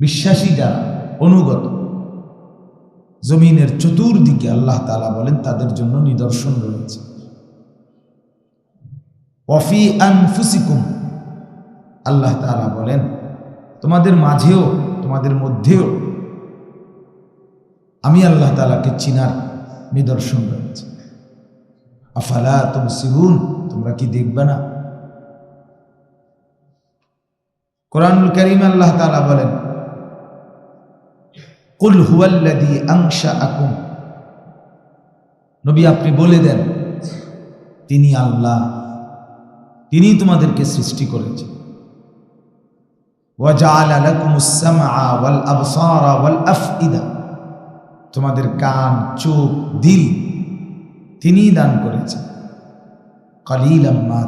বিশ্বাসী যারা, অনুগত। জমিনের চতুর্দিকে আল্লাহ তালা বলেন, তাদের জন্য নিদর্শন রয়েছে। অফি আনফুসিকুম, আল্লাহ তালা বলেন, তোমাদের মাঝেও, তোমাদের মধ্যেও আমি আল্লাহ তালাকে চিনার নিদর্শন রয়েছে। আফালা তুমি সিগুন তোমরা কি দেখবে না? কোরআনুল করিম আল্লাহ তালা বলেন কুল হুয়াল্লাদি আংশা আকুম নবী, আপনি বলে দেন, তিনি আল্লাহ তিনি তোমাদেরকে সৃষ্টি করেছেন। তোমাদের কান, চোখ, দিল তিনি দান করেছেন। কালিল আম্মা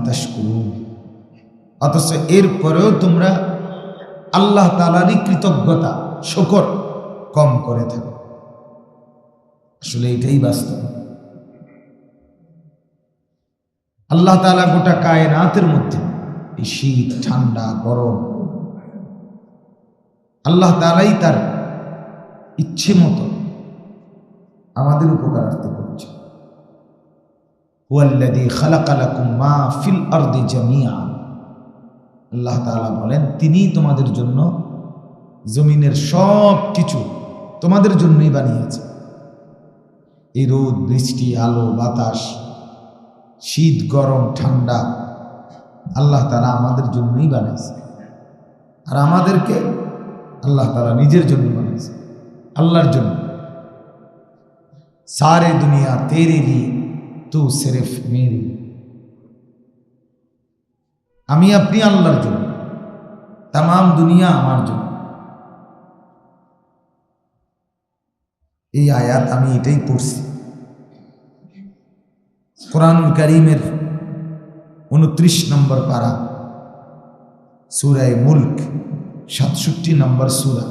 অথচ এরপরেও তোমরা আল্লাহ তালারই কৃতজ্ঞতা, শকর কম করে থাকো। আসলে এটাই বাস্তব। আল্লাহ তালা গোটা কায়নাতের মধ্যে এই শীত, ঠান্ডা, গরম, আল্লাহ তালাই তার ইচ্ছে মতো আমাদের উপকারার্থে করছে। হুয়াল্লাযী খালাকা লাকুম মা ফিল জামিআ। আল্লাহ তাআলা বলেন তিনি তোমাদের জন্য জমিনের সব কিছু তোমাদের জন্যই বানিয়েছে। এই রোদ, বৃষ্টি, আলো, বাতাস, শীত, গরম, ঠান্ডা, আল্লাহ তালা আমাদের জন্যই বানিয়েছে। আর আমাদেরকে আল্লাহ তালা নিজের জন্য বানিয়েছে, আল্লাহর জন্য। সারে দুনিয়া, তেরে লিয়ে তু সেরেফ মেরে। আমি আপনি আল্লাহর জন্য, তাম দুনিয়া আমার জন্য। এই আয়াত আমি এটাই পড়ছি। কোরআনুল করিমের উনত্রিশ নম্বর পারা সুরায় মুল্ক, সাতষট্টি নম্বর সুরা।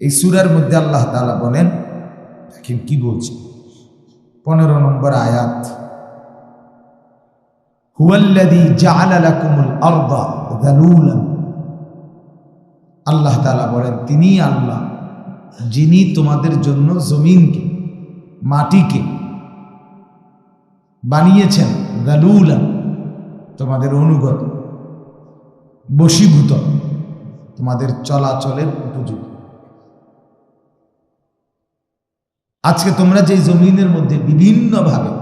এই সুরার মধ্যে আল্লাহ তালা বলেন, দেখেন কি বলছে। পনেরো নম্বর আয়াত আল্লাহ তাআলা বলেন তিনি আল্লাহ। যিনি তোমাদের জন্য জমিনকে, মাটিকে বানিয়েছেন যালুলান তোমাদের অনুগত, বশীভূত, তোমাদের চলাচলের উপযোগী। আজকে তোমরা যে জমিনের মধ্যে বিভিন্নভাবে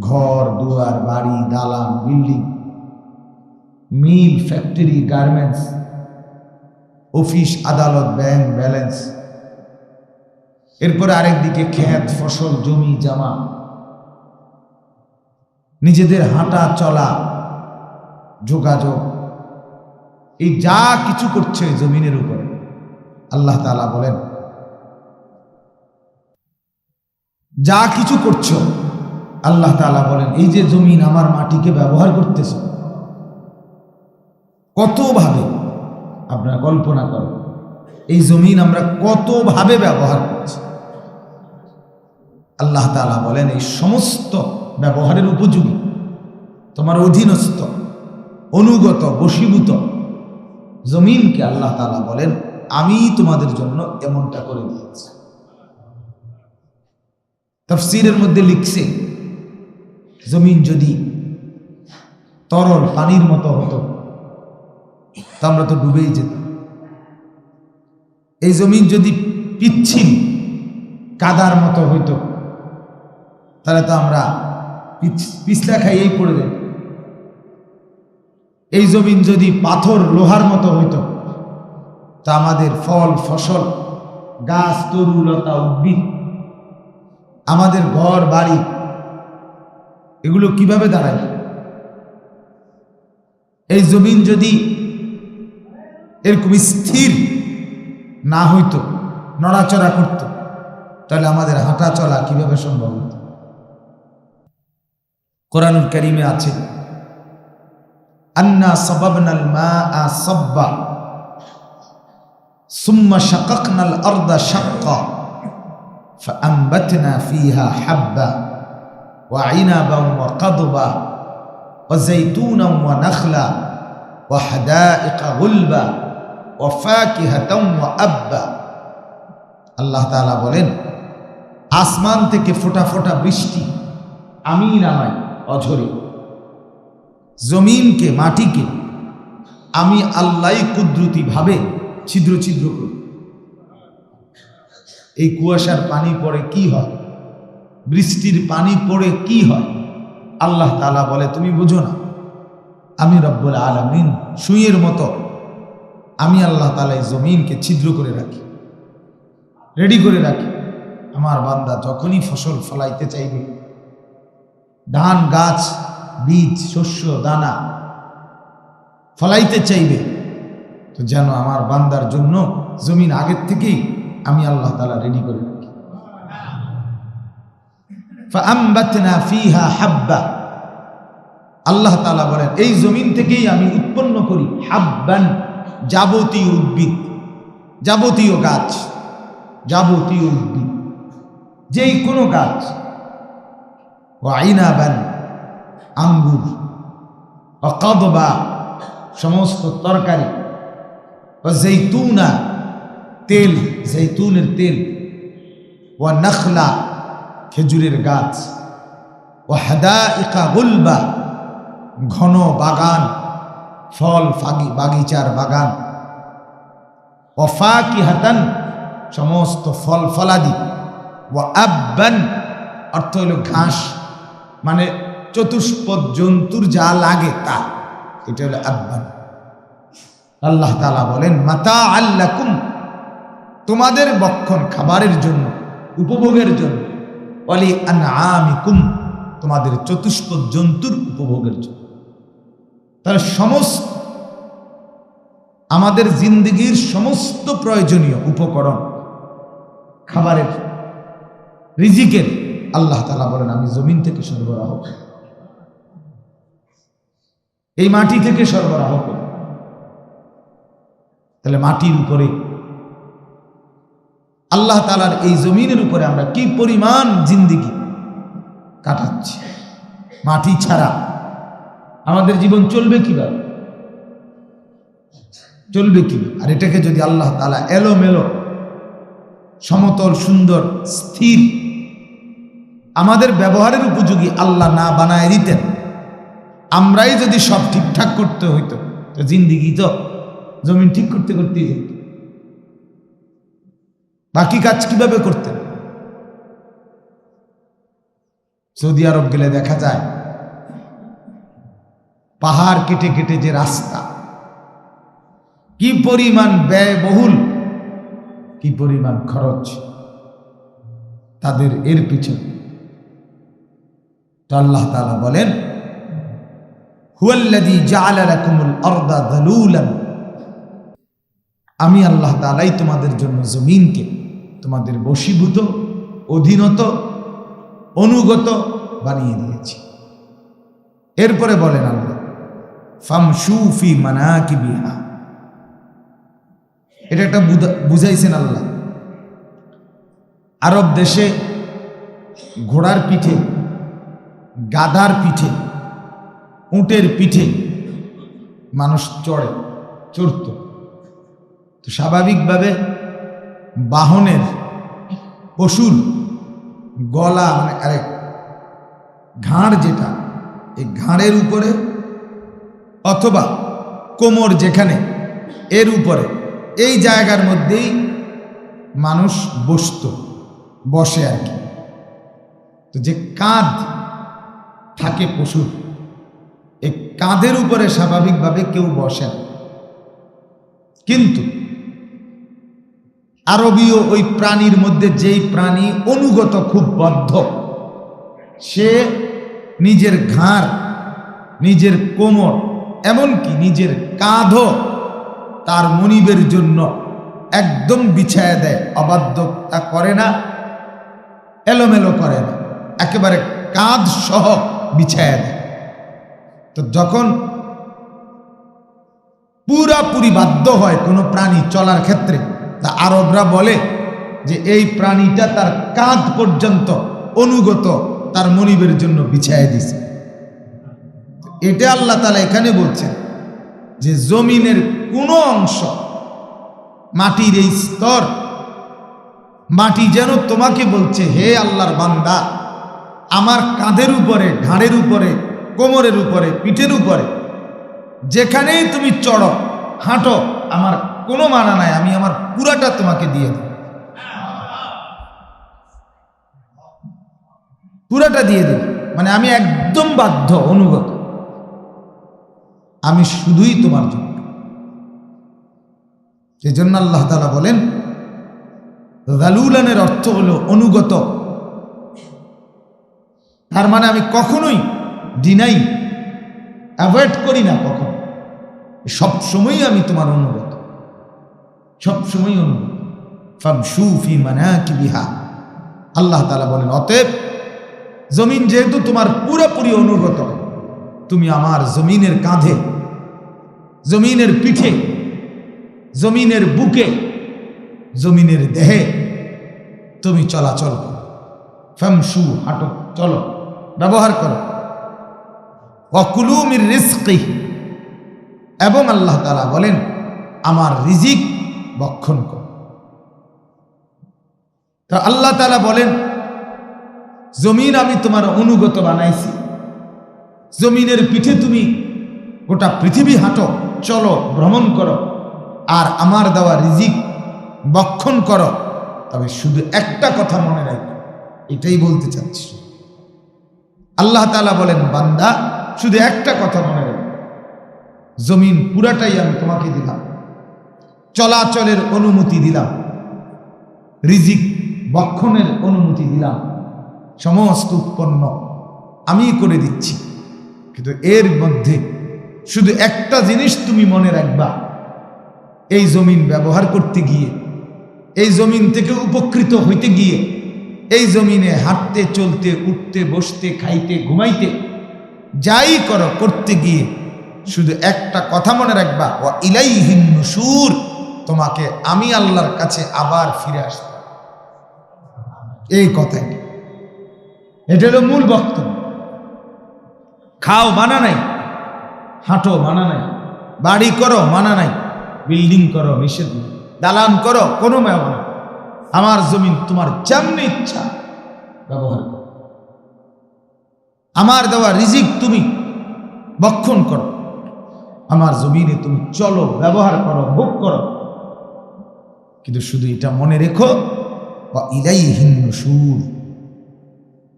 ঘর, দুয়ার, বাড়ি, দালান, building, mill, factory, garments office, আদালত, ব্যাংক, ব্যালেন্স। এরপরে আরেকদিকে ক্ষেত, ফসল, জমি, জামা। নিজেদের হাঁটা, চলা, যোগাযোগ। এই যা কিছু করছে জমিনের উপরে। আল্লাহ তালা বলেন, যা কিছু করছ, আল্লাহ তালা বলেন, এই যে জমিন আমার মাটিকে ব্যবহার করতেছ, কতভাবে আপনারা কল্পনা করেন। এই জমিন আমরা কতভাবে ব্যবহার করছি। আল্লাহ তালা বলেন, এই সমস্ত ব্যবহারের উপযোগী, তোমার অধীনস্থ, অনুগত, বশীভূত জমিনকে আল্লাহ তালা বলেন, আমি তোমাদের জন্য এমনটা করে দিয়েছি। তফসিরের মধ্যে লিখছে, জমিন যদি তরল পানির মতো হতো তা আমরা তো ডুবেই যেতাম। এই জমিন যদি পিচ্ছিল, কাদার মতো হইতো, তাহলে তো আমরা পিছলা খাইয়েই পড়ে যেত এই জমিন যদি পাথর, লোহার মতো হইতো, তা আমাদের ফল, ফসল, গাছ তরুলতা উদ্ভিদ, আমাদের ঘর, বাড়ি, এগুলো কীভাবে দাঁড়ায় এই জমিন যদি এরকম স্থির না হইতো নড়াচড়া করত তাহলে আমাদের হাঁটা চলা কিভাবে সম্ভব হতো কোরআনুল করিমে আছে আন্না সবাবনাল মা আ সব্বা সুম্মা শাকাকনাল আরদা শাক্কা فأنبتنا فيها حبا وعنبا وقضبا وزيتونا ونخلا وحدائق غلبا ওয়াফাকিহাতাম ওয়া আল্লাহ বলেন, আসমান থেকে ফোটা ফোটা বৃষ্টি আমি নামাই অঝরে। জমিনকে, মাটিকে আমি আল্লাহ কুদরতি ভাবে ছিদ্র ছিদ্র করি। এই কুয়াশার পানি পড়ে কি হয়? বৃষ্টির পানি পড়ে কি হয়? আল্লাহ তাআলা বলে, তুমি বুঝো না। আমি রব্বুল আলমিন সুইয়ের মতো আমি আল্লাহ তালাই জমিনকে ছিদ্র করে রাখি। রেডি করে রাখি। আমার বান্দা যখনই ফসল ফলাইতে চাইবে, ধান, গাছ, বীজ, শস্য, দানা ফলাইতে চাইবে, তো যেন আমার বান্দার জন্য জমিন আগের থেকেই আমি আল্লাহ তালা রেডি করে রাখি। হাব্বা। আল্লাহ তালা বলেন, এই জমিন থেকেই আমি উৎপন্ন করি হাব্বান। যাবতীয় উদ্ভিদ, যাবতীয় গাছ, যাবতীয় উদ্ভিদ, যেই কোনো গাছ ও আইনাবান আঙ্গুর, অকদবা, সমস্ত তরকারি ও জৈতুনা তেল, জৈতুনের তেল ও নখলা খেজুরের গাছ ও হাদা ইকা গুলবা ঘন বাগান ফল, ফাগি, বাগিচার বাগান। অফা কি হাতান সমস্ত ফল ফলাদি। ও আব্বান, অর্থ হলো ঘাস মানে চতুষ্পদ জন্তুর যা লাগে তা। এটা হলো আব্বান। আল্লাহ তালা বলেন মাতা আল্লাকুম তোমাদের বক্ষণ খাবারের জন্য, উপভোগের জন্য। অলি আনআমিকুম, তোমাদের চতুষ্পদ জন্তুর উপভোগের জন্য। তাহলে সমস্ত, আমাদের জিন্দগির সমস্ত প্রয়োজনীয় উপকরণ, খাবারের রিজিকের, আল্লাহ তালা বলেন, আমি জমিন থেকে সরবরাহ এই মাটি থেকে সরবরাহ করি। তাহলে মাটির উপরে, আল্লাহ তালার এই জমিনের উপরে আমরা কি পরিমাণ জিন্দিগি কাটাচ্ছি? মাটি ছাড়া আমাদের জীবন চলবে কীভাবে? চলবে কি? আর এটাকে যদি আল্লাহ তালা এলো মেলো সমতল, সুন্দর, স্থির আমাদের ব্যবহারের উপযোগী আল্লাহ না বানায় দিতেন, আমরাই যদি সব ঠিকঠাক করতে হইতো, তো জিন্দিগি তো জমিন ঠিক করতে করতেই হইতো। বাকি কাজ কীভাবে করতেন? সৌদি আরব গেলে দেখা যায় পাহাড় কেটে কেটে যে রাস্তা। কি পরিমাণ ব্যয়বহুল, কি পরিমাণ খরচ, তাদের এর পিছনে। তো আল্লাহ তাআলা বলেন আমি আল্লাহ তাআলাই তোমাদের জন্য জমিনকে তোমাদের বশীভূত, অধীনত, অনুগত বানিয়ে দিয়েছি। এরপরে বলেন আল্লাহ ফামশু ফি মানাকিবিহা। এটা একটা বুঝা- বুঝাইছেন আল্লাহ। আরব দেশে ঘোড়ার পিঠে, গাধার পিঠে, উটের পিঠে মানুষ চড়ে, চড়ত। তো স্বাভাবিকভাবে বাহনের পশুর গলা মানে আরেক ঘাড় যেটা, এই ঘাড়ের উপরে অথবা কোমর যেখানে, এর উপরে। এই জায়গার মধ্যেই মানুষ বসত, বসে আর কি। তো যে কাঁধ থাকে পশুর এই কাঁধের উপরে স্বাভাবিকভাবে কেউ বসে না। কিন্তু আরবীয় ওই প্রাণীর মধ্যে যেই প্রাণী অনুগত খুব বদ্ধ, সে নিজের ঘাড়, নিজের কোমর এমনকি নিজের কাঁধও তার মনিবের জন্য একদম বিছায়া দেয়, অবাধ্যতা করে না, এলোমেলো করে না, একেবারে কাঁধ সহ বিছায়া দেয়। তো যখন পুরাপুরি বাধ্য হয় কোনো প্রাণী চলার ক্ষেত্রে, তা আরবরা বলে যে এই প্রাণীটা তার কাঁধ পর্যন্ত অনুগত তার মনিবের জন্য বিছায় দিছে। এটা আল্লাহ তালা এখানে বলছেন যে জমিনের কোনো অংশ মাটির এই স্তর, মাটি যেন তোমাকে বলছে, হে আল্লাহর বান্দা, আমার কাঁধের উপরে, ঘাড়ের উপরে, কোমরের উপরে, পিঠের উপরে, যেখানেই তুমি চড়ো, হাঁটো, আমার কোনো মানা নাই, আমি আমার পুরাটা তোমাকে দিয়ে দেব। পুরাটা দিয়ে দেব। মানে আমি একদম বাধ্য, অনুগত। আমি শুধুই তোমার জন্য। সেই জন্য আল্লাহ তালা বলেন রালুলানের অর্থ হলো অনুগত। তার মানে আমি কখনোই ডিনাই অ্যাভয়েড করি না কখনো। সব সময়ই আমি তোমার অনুগত। সব সময় অনুগত। ফামশু ফি মানাকিবিহা। আল্লাহ তাআলা বলেন, অতএব জমিন যেহেতু তোমার পুরোপুরি অনুগত তুমি আমার জমিনের কাঁধে, জমিনের পিঠে, জমিনের বুকে, জমিনের দেহে তুমি চলাচল করো। ফামশু, হাঁটো, চলো, ব্যবহার করো। অকুলুমির রিস্কি এবং আল্লাহ তালা বলেন, আমার রিজিক বক্ষণ কর। তো আল্লাহ তালা বলেন, জমিন আমি তোমার অনুগত বানাইছি। জমিনের পিঠে তুমি গোটা পৃথিবী হাঁটো, চলো, ভ্রমণ করো। আর আমার দেওয়া রিজিক বক্ষণ করো। তবে শুধু একটা কথা মনে রাখো এটাই বলতে চাচ্ছি। আল্লাহ তালা বলেন, বান্দা, শুধু একটা কথা মনে রাখো জমিন পুরাটাই আমি তোমাকে দিলাম। চলাচলের অনুমতি দিলাম। রিজিক বক্ষণের অনুমতি দিলাম। সমস্ত উৎপন্ন আমি করে দিচ্ছি। কিন্তু এর মধ্যে শুধু একটা জিনিস তুমি মনে রাখবা। এই জমিন ব্যবহার করতে গিয়ে, এই জমিন থেকে উপকৃত হইতে গিয়ে, এই জমিনে হাঁটতে, চলতে, উঠতে, বসতে, খাইতে, ঘুমাইতে, যাই করো, করতে গিয়ে শুধু একটা কথা মনে রাখবা ও ইলাইহিন সুর তোমাকে আমি আল্লাহর কাছে আবার ফিরে আসব। এই কথাই। এটা হলো মূল বক্তব্য। খাও, মানা নাই। হাঁটো, মানা নাই। বাড়ি করো, মানা নাই। বিল্ডিং করো, নিষেধ দালান করো, কোনো না আমার জমিন তোমার যেমনি ইচ্ছা ব্যবহার করো। আমার দেওয়া রিজিক তুমি বক্ষণ করো। আমার জমিনে তুমি চলো, ব্যবহার করো, ভোগ করো। কিন্তু শুধু এটা মনে রেখো বা ইলাই হিন্দু সুর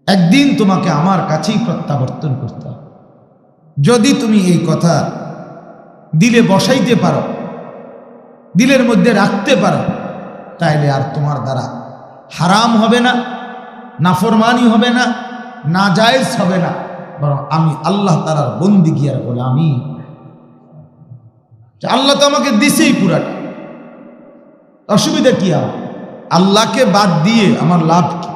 একদিন তোমাকে আমার কাছেই প্রত্যাবর্তন করতে হবে। যদি তুমি এই কথা দিলে বসাইতে পারো, দিলের মধ্যে রাখতে পারো, তাইলে আর তোমার দ্বারা হারাম হবে না, নাফরমানি হবে না না জায়েজ হবে না। বরং আমি আল্লাহ তালার বন্দি গিয়ার আমি আল্লাহ তো আমাকে দিছেই পুরাটা। অসুবিধা কি আমার? আল্লাহকে বাদ দিয়ে আমার লাভ কি?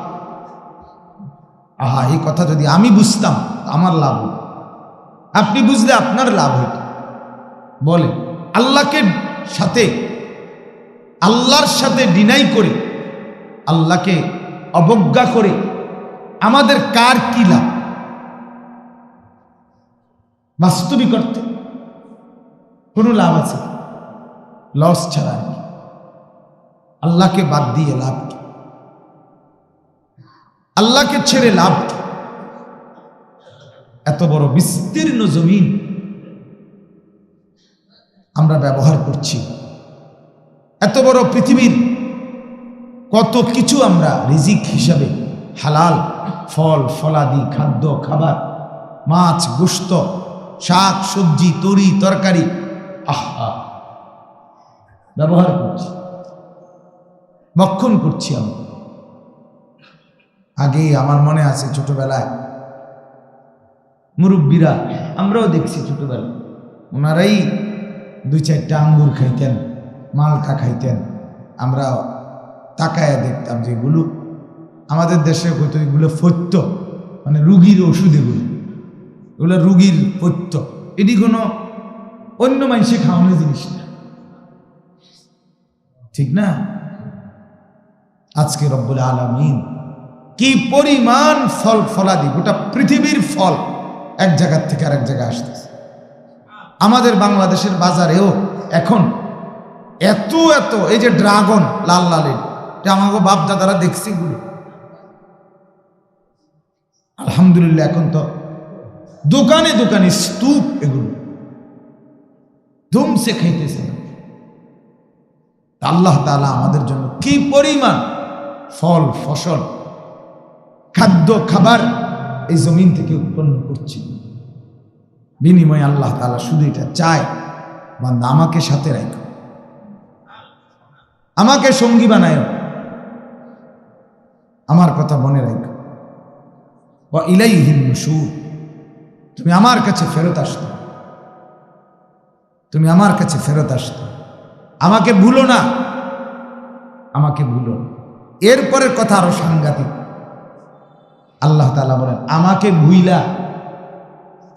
আহা, এই কথা যদি আমি বুঝতাম, আমার লাভ আপনি বুঝলে আপনার লাভ হতো বলে, আল্লাহকে সাথে, আল্লাহর সাথে ডিনাই করে, আল্লাহকে অবজ্ঞা করে, আমাদের কার কি লাভ? বাস্তবিক অর্থে কোনো লাভ আছে? লস ছাড়া আর কি। আল্লাহকে বাদ দিয়ে লাভ কি? আল্লাহকে ছেড়ে লাভ কি? এত বড় বিস্তীর্ণ জমিন আমরা ব্যবহার করছি। এত বড় পৃথিবীর কত কিছু আমরা রিজিক হিসাবে হালাল, ফল, ফলাদি, খাদ্য, খাবার, মাছ গোস্ত শাক, সবজি, তরি, তরকারি, আহা! ব্যবহার করছি। ভক্ষণ করছি আমরা। আগে আমার মনে আছে ছোটবেলায় মুরব্বীরা, আমরাও দেখছি ছোটবেলায়। ওনারাই দুই চারটা আঙ্গুর খাইতেন মালটা খাইতেন। আমরা তাকায়া দেখতাম যে এগুলো আমাদের দেশে হয়তো এগুলো ফত্য মানে রুগীর ওষুধ এগুলো। এগুলো রুগীর পত্য। এটি কোনো অন্য মানুষে খাওয়ানো জিনিস না। ঠিক না? আজকে রব্বুল আলমিন কি পরিমাণ ফল ফলাদি, গোটা পৃথিবীর ফল। এক জায়গার থেকে আরেক জায়গায় আসতেছে। আমাদের বাংলাদেশের বাজারেও এখন এত এত, এই যে ড্রাগন, লাল লালের এটা আমাকে বাপ দাদারা দেখছি আলহামদুলিল্লাহ এখন তো দোকানে দোকানে স্তূপ এগুলো। ধুমসে খাইতেছে আল্লাহ তাআলা আমাদের জন্য কি পরিমাণ ফল, ফসল, খাদ্য, খাবার এই জমিন থেকে উৎপন্ন করছি? বিনিময়ে আল্লাহ তাআলা শুধু এটা চায় বা আমাকে সাথে রাখো। আমাকে সঙ্গী বানায়। আমার কথা মনে রাখো। বা ইলাই হিন্দু নুশুর। তুমি আমার কাছে ফেরত আসতো। তুমি আমার কাছে ফেরত আসতো। আমাকে ভুলো না। আমাকে ভুলো এরপরের কথা আরও সাংঘাতিক। আল্লাহ তালা বলেন, আমাকে ভুইলা,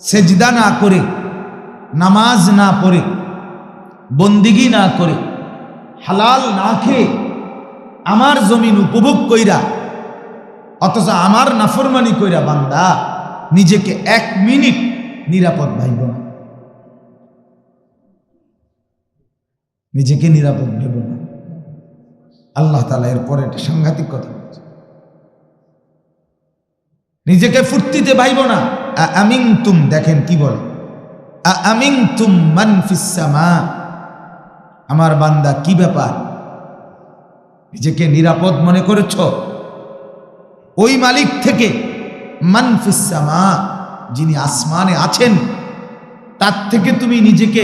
সেজদা না করে, নামাজ না পড়ে, বন্দিগি না করে, হালাল না খেয়ে আমার জমিন উপভোগ কইরা, অথচ আমার নাফরমানি কইরা বান্দা নিজেকে এক মিনিট নিরাপদ ভাইব না। নিজেকে নিরাপদ ভেব না। আল্লাহ তালা এরপরে একটা সাংঘাতিক কথা বলছে। নিজেকে ফুর্তিতে ভাইব না। আমিং তুম দেখেন কি বলে। আমিং তুম মানফিসামা আমার বান্দা, কি ব্যাপার? নিজেকে নিরাপদ মনে করেছ? ওই মালিক থেকে মানফিসামা যিনি আসমানে আছেন, তার থেকে তুমি নিজেকে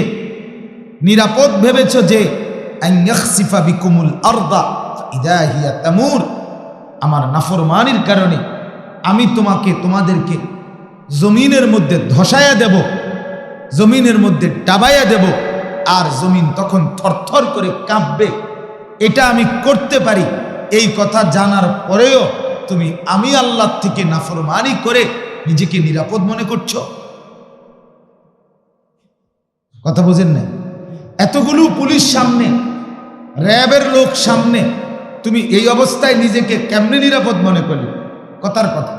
নিরাপদ ভেবেছ যে তামুর। আমার নাফরমানির কারণে আমি তোমাকে, তোমাদেরকে জমিনের মধ্যে ধসায়া দেব, জমিনের মধ্যে ডাবাইয়া দেব, আর জমিন তখন থরথর করে কাঁপবে। এটা আমি করতে পারি। এই কথা জানার পরেও তুমি আমি আল্লাহ থেকে নাফরমানি করে নিজেকে নিরাপদ মনে করছ? কথা বোঝেন না এতগুলো পুলিশ সামনে, র্যাবের লোক সামনে, তুমি এই অবস্থায় নিজেকে কেমনে নিরাপদ মনে করলে? কথার কথা।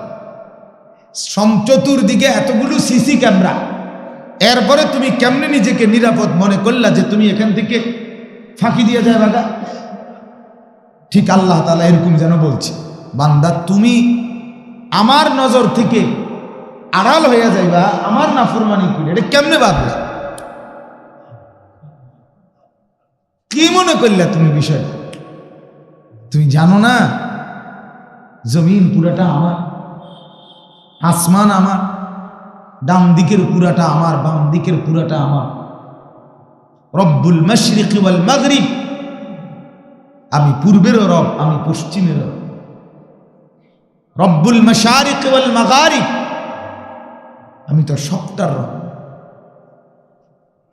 চতুর্দিকে এতগুলো সিসি ক্যামেরা। এরপরে তুমি কেমনে নিজেকে নিরাপদ মনে করলা যে তুমি এখান থেকে ফাঁকি দিয়ে যায় বাগা? ঠিক আল্লাহ তালা এরকম যেন বলছে, বান্দা তুমি আমার নজর থেকে আড়াল হইয়া যাইবা, আমার নাফরমানি করে, এটা কেমনে ভাবলা কি মনে করলে তুমি বিষয় তুমি জানো না, জমিন পুরাটা আমার। আসমান আমার, ডান দিকের পুরাটা আমার, বাম দিকের পুরাটা আমার। রব্বুল মশরিক ওয়াল মাগরিব। আমি পূর্বেরও রব, আমি পশ্চিমের রব। রব্বুল মশারিক ওয়াল মাগারিব। আমি তো সবটার রব।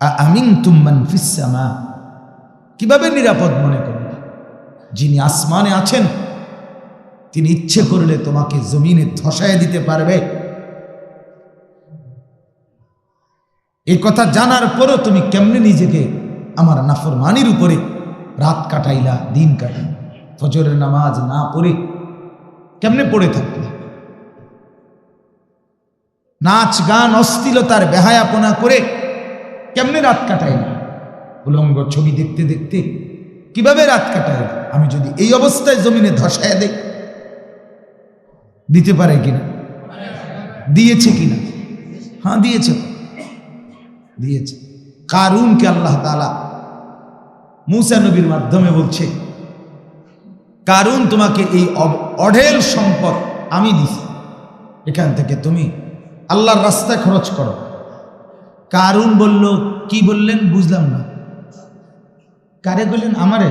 আমিন তুম্মান ফিসামা কীভাবে নিরাপদ মনে করবে? যিনি আসমানে আছেন তিনি ইচ্ছে করলে তোমাকে জমিনে ধসায় দিতে পারবে। এই কথা জানার পরও তুমি কেমনে নিজেকে আমার নাফরমানির উপরে রাত কাটাইলা, দিন কাটাই ফজরের নামাজ না পড়ে কেমনে পড়ে থাকলে? নাচ গান অস্থিলতার বেহায়াপনা করে কেমনে রাত কাটাইলা? উলঙ্গ ছবি দেখতে দেখতে কীভাবে রাত কাটায় আমি যদি এই অবস্থায় জমিনে ধসায় দেই দিতে পারে কিনা? দিয়েছে কিনা? হ্যাঁ দিয়েছে। দিয়েছে। কারুনকে আল্লাহ তালা মুসা নবীর মাধ্যমে বলছে, কারুন, তোমাকে এই অঢেল সম্পদ আমি দিছি। এখান থেকে তুমি আল্লাহর রাস্তায় খরচ করো। কারুন বলল, কি বললেন? বুঝলাম না। কারে বললেন? আমারে।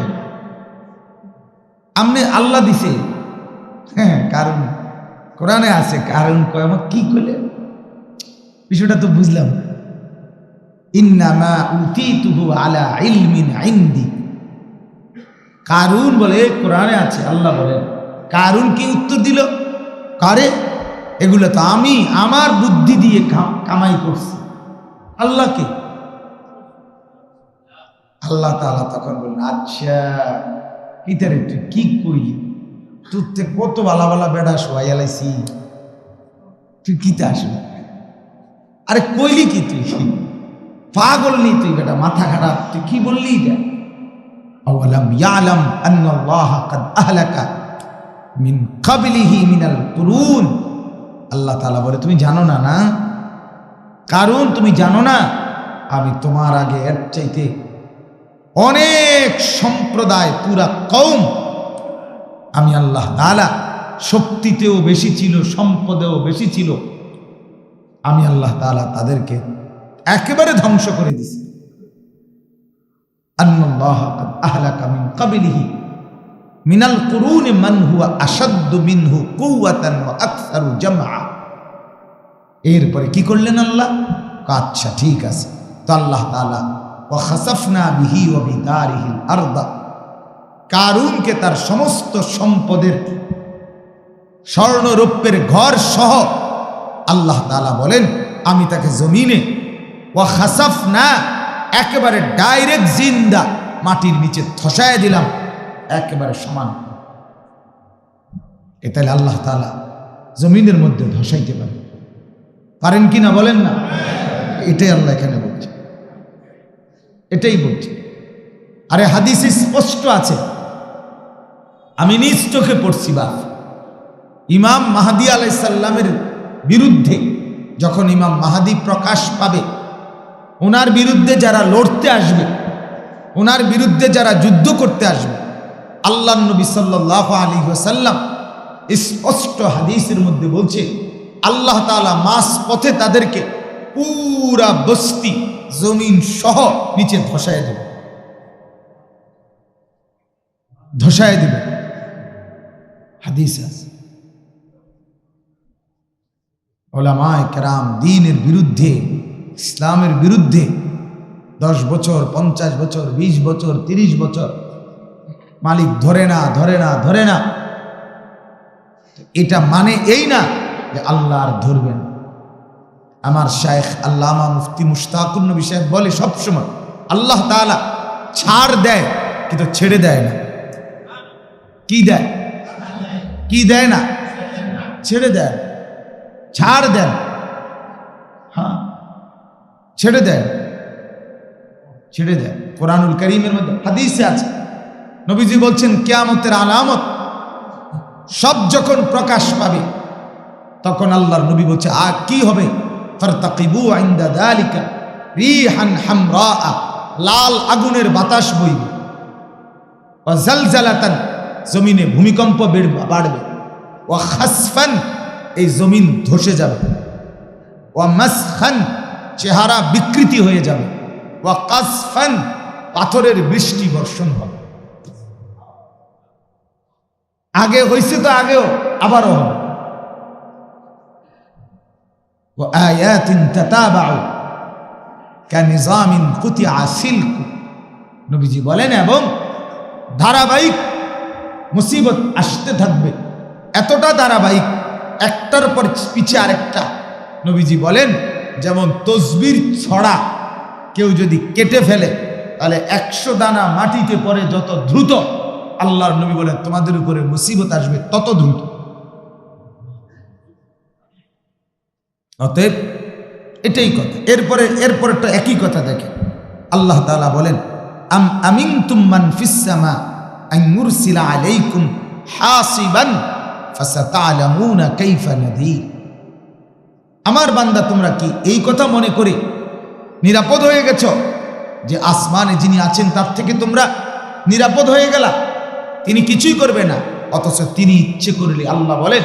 আমনে আল্লাহ দিছে। হ্যাঁ কারণ কোরআনে আছে, কারণ কয়, আমার কি করলেন বিষয়টা তো বুঝলাম। ইন্নামা উতিতুহু আলা ইলমিন ইনদি। কারুন বলে কোরআনে আছে, আল্লাহ বলেন। কারুন কি উত্তর দিল? কারে? এগুলো তো আমি আমার বুদ্ধি দিয়ে কামাই করছি। আল্লাহকে। আল্লাহ তাআলা তখন বললেন আচ্ছা পিতারে তুই কি কইলি? তোর তে কত বালা বালা বেড়া শোয়াই এলাইছি তুই কিতে আসবি আরে কইলি কি তুই পাগল নি তুই বেটা মাথা খারাপ তুই কি বললি এটা أولم يعلم أن الله قد أهلك من قبله من القرون আল্লাহ তাআলা বলে তুমি জানো না না কারণ তুমি জানো না আমি তোমার আগে এর চাইতে অনেক সম্প্রদায় পুরা কৌম আমি আল্লাহ তালা শক্তিতেও বেশি ছিল, সম্পদেও বেশি ছিল। আমি আল্লাহ তালা তাদেরকে একেবারে ধ্বংস করে দিছি। মিনাল কুরুন মান হুয়া আসাদ্দু মিনহু কুয়াতান ওয়া আকসারু জামা এরপরে কি করলেন আল্লাহ? আচ্ছা ঠিক আছে। তো আল্লাহ তাআলা ও খাসাফনা বিহি ওয়া বিদারিহিল আরদা। কারুনকে তার সমস্ত সম্পদের স্বর্ণরৌপ্যের ঘর সহ আল্লাহ তাআলা বলেন, আমি তাকে জমিনে ও খাসাফ না একেবারে ডাইরেক্ট জিন্দা মাটির নিচে ধসায় দিলাম, একেবারে সমান এ তাহলে আল্লাহ তাআলা জমিনের মধ্যে ধসাইতে পারে। পারেন কি না বলেন না? এটাই আল্লাহ এখানে বলছে। এটাই বলছে। আরে হাদিসে স্পষ্ট আছে আমি নিজ চোখে পড়ছি, বাপ। ইমাম মাহাদি আলাইসাল্লামের বিরুদ্ধে যখন ইমাম মাহাদি প্রকাশ পাবে, ওনার বিরুদ্ধে যারা লড়তে আসবে, ওনার বিরুদ্ধে যারা যুদ্ধ করতে আসবে আল্লাহ নবী সাল্লাহ আলী সাল্লাম স্পষ্ট হাদিসের মধ্যে বলছে, আল্লাহ তাআলা মাস পথে তাদেরকে পুরা বস্তি, জমিন সহ নিচে ধসায় দেবে। ধসায় দেবে। হাদিস আছে ওলামায় কেরাম দিনের বিরুদ্ধে, ইসলামের বিরুদ্ধে দশ বছর, পঞ্চাশ বছর ২০ বছর ৩০ বছর মালিক ধরে না ধরে না ধরে না। এটা মানে এই না যে আল্লাহ আর ধরবেন আমার শায়েখ আল্লামা মুফতি মুশতাকুর নবী সাহেব বলে সবসময়, আল্লাহ তাআলা ছাড় দেয় কিন্তু ছেড়ে দেয় না। কি দেয়? কি দেয় না? ছেড়ে দেয়। ছাড় দেন। হ্যাঁ? ছেড়ে দেন ছেড়ে দেয়। কোরআনুল করিমের মধ্যে হাদিসে আছে। নবীজি বলছেন, কেয়ামতের আলামত সব যখন প্রকাশ পাবে, তখন আল্লাহর নবী বলছে, আ, কি হবে? লাল আগুনের বাতাস বইবে। জমিনে ভূমিকম্প বেড়- বাড়বে ওয়া খাসফান এই জমিন ধসে যাবে ওয়া মাসখান চেহারা বিকৃতি হয়ে যাবে ওয়া কাসফান পাথরের বৃষ্টি বর্ষণ হবে আগে হয়েছে তো আগেও আবারও হবে وآيات تتابع كنظام قطع سلك নবীজি বলেন এবং ধারাবাহিক মুসিবত আসতে থাকবে। এতটা ধারাবাহিক, একটার পর পিছে আরেকটা। নবীজি বলেন, যেমন তসবির ছড়া কেউ যদি কেটে ফেলে, তাহলে একশো দানা মাটিতে পড়ে যত দ্রুত আল্লাহর নবী বলেন, তোমাদের উপরে মুসিবত আসবে তত দ্রুত। অতএব এটাই কথা। এরপরে এরপরেরটা একই কথা দেখে আল্লাহ তালা বলেন, আম আমিনতুম মান ফিস ইউরসিলা আলাইকুম হাসিবান ফাসাতালামুনা কাইফা নাযীর আমার বান্দা, তোমরা কি এই কথা মনে করে নিরাপদ হয়ে গেছ যে আসমানে যিনি আছেন, তার থেকে তোমরা নিরাপদ হয়ে গেলা? তিনি কিছুই করবে না, অথচ তিনি ইচ্ছে করলে আল্লাহ বলেন,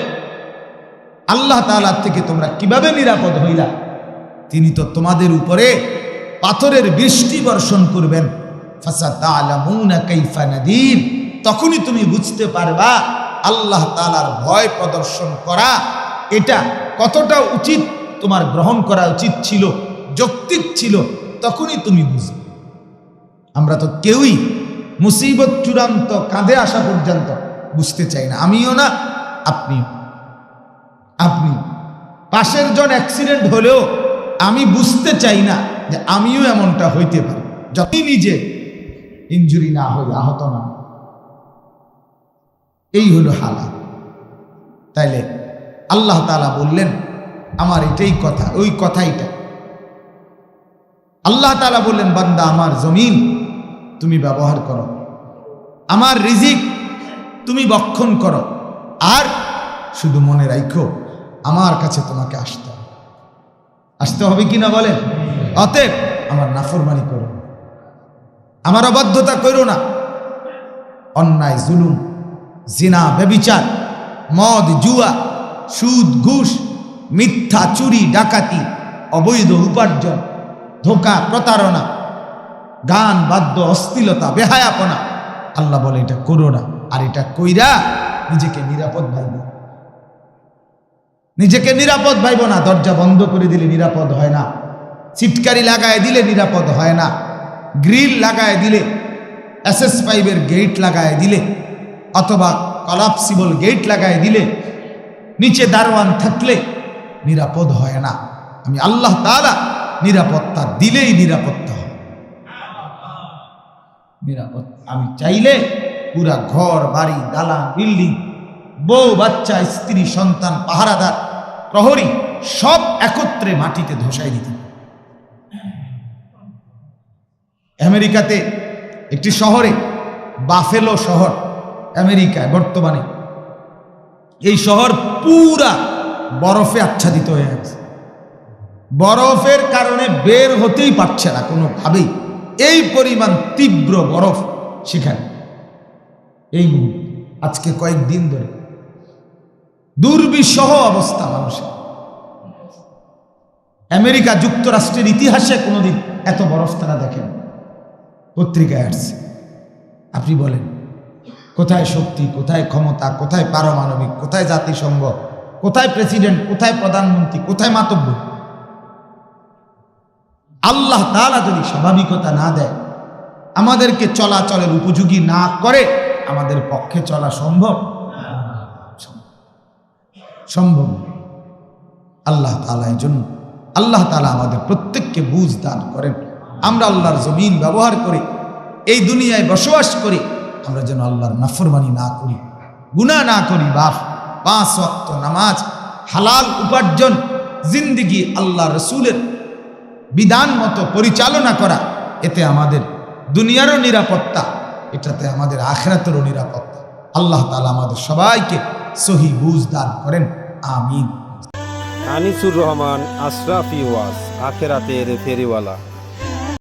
আল্লাহ তাআলার থেকে তোমরা কীভাবে নিরাপদ হইলা? তিনি তো তোমাদের উপরে পাথরের বৃষ্টি বর্ষণ করবেন। ফাসাতালামুনা কাইফা নাদির। তখনই তুমি বুঝতে পারবা আল্লাহ তাআলার ভয় প্রদর্শন করা এটা কতটা উচিত, তোমার গ্রহণ করা উচিত ছিল, যৌক্তিক ছিল, তখনই তুমি বুঝবে। আমরা তো কেউই মুসিবত চূড়ান্ত কাঁধে আসা পর্যন্ত বুঝতে চাই না, আমিও না আপনি আপনি, পাশের জন অ্যাক্সিডেন্ট হলেও আমি বুঝতে চাই না যে আমিও এমনটা হইতে পারি। যতই নিজে ইঞ্জুরি না হই আহত না। এই হলো হালাত তাইলে আল্লাহ তালা বললেন, আমার এটাই কথা, ওই কথাইটা। আল্লাহ তালা বললেন, বান্দা, আমার জমিন তুমি ব্যবহার করো। আমার রিজিক তুমি বক্ষণ করো। আর শুধু মনে রাখো আমার কাছে তোমাকে আসতে হবে। আসতে হবে কি না বলেন? অতএব আমার নাফরমানি করো আমার অবাধ্যতা করো না। অন্যায়, জুলুম জিনা বেবিচার মদ, জুয়া, সুদ, ঘুষ, মিথ্যা, চুরি, ডাকাতি, অবৈধ উপার্জন, ধোকা, প্রতারণা, গান, বাদ্য অস্থিলতা বেহায়াপনা। আল্লাহ বলে, এটা করো না। আর এটা কইরা নিজেকে নিরাপদ ভাইব। নিজেকে নিরাপদ ভাইব না। দরজা বন্ধ করে দিলে নিরাপদ হয় না। চিটকারি লাগায় দিলে নিরাপদ হয় না। গ্রিল লাগায় দিলে, এসএস পাইপের গেট লাগায় দিলে অথবা কলাপসিবল গেট লাগায় দিলে নিচে দারোয়ান থাকলে নিরাপদ হয় না। আমি আল্লাহ তাআলা নিরাপত্তা দিলেই নিরাপত্তা হয়। নিরাপদ। আমি চাইলে পুরা ঘর, বাড়ি, দালান, বিল্ডিং, বউ, বাচ্চা, স্ত্রী, সন্তান, পাহারাদার, প্রহরী সব একত্রে মাটিতে ধসাই দিতে। আমেরিকাতে একটি শহরে বাফেলো শহর আমেরিকায়, বর্তমানে। এই শহর পুরা বরফে আচ্ছাদিত হয়ে আছে। বরফের কারণে বের হতেই পারছে না কোনোভাবেই। এই পরিমাণ তীব্র বরফ সেখানে। এই আজকে কয়েকদিন ধরে দুর্বিষহ অবস্থা মানুষের। আমেরিকা যুক্তরাষ্ট্রের ইতিহাসে কোনোদিন এত বরফ তারা দেখেন। পত্রিকায় আসছে। আপনি বলেন কোথায় শক্তি, কোথায় ক্ষমতা, কোথায় পারমাণবিক, কোথায় জাতিসংঘ, কোথায় প্রেসিডেন্ট, কোথায় প্রধানমন্ত্রী, কোথায় মাতব্য? আল্লাহ তাআলা যদি স্বাভাবিকতা না দেয়, আমাদেরকে চলাচলের উপযোগী না করে, আমাদের পক্ষে চলা সম্ভব? সম্ভব আল্লাহ তালা এই জন্য আল্লাহ তালা আমাদের প্রত্যেককে বুঝ দান করেন। আমরা আল্লাহর জমিন ব্যবহার করি, এই দুনিয়ায় বসবাস করি আমরা যেন আল্লাহর নাফরমানি না করি, গুনাহ না করি, বাপ। পাঁচ ওয়াক্ত নামাজ, হালাল উপার্জন, জিন্দিগি আল্লাহ রসুলের বিধান মতো পরিচালনা করা, এতে আমাদের দুনিয়ারও নিরাপত্তা, এটাতে আমাদের আখরাতেরও নিরাপত্তা। আল্লাহ তালা আমাদের সবাইকে সহি বুঝ দান করেন। আমিন। আনিসুর রহমান আশরাফি ওয়াজ, আখেরাতের ফেরিওয়ালা।